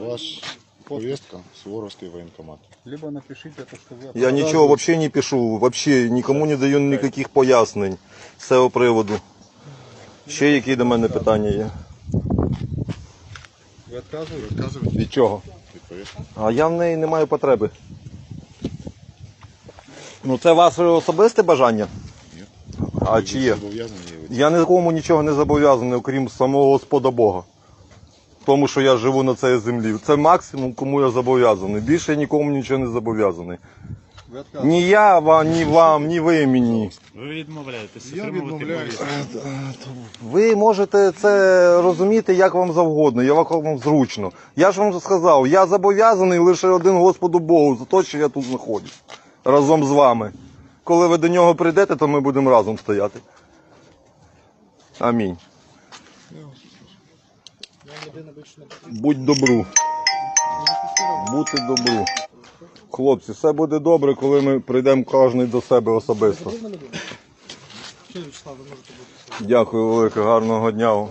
У вас повестка, Суворовский военкомат. Либо напишите то, что вы... Я нічого вообще не пишу, вообще нікому не даю ніяких пояснень з цього приводу. Ще які до мене питання є? Вы отказываетесь? Отказываетесь Від чого? від повестки? А я в неї не маю потреби. Ну це ваше особисте бажання? Ні. А Ви чи є? зобов'язані її Я нікому нічого не зобов'язаний, окрім самого Господа Бога. Тому що я живу на цій землі. Це максимум, кому я зобов'язаний. Більше я нікому нічого не зобов'язаний. Ні я вам, ні вам, ні ви мені. Ви відмовляєтеся Я відмовляюся. Ви можете це розуміти як вам завгодно, як вам зручно. Я ж вам сказав, я зобов'язаний лише один Господу Богу за те, що я тут знаходжусь разом з вами. Коли ви до нього прийдете, то ми будемо разом стояти. Амінь. Будь добру. Бути добру. Хлопці, все буде добре, коли ми прийдемо кожен до себе особисто. Дякую велике, гарного дня.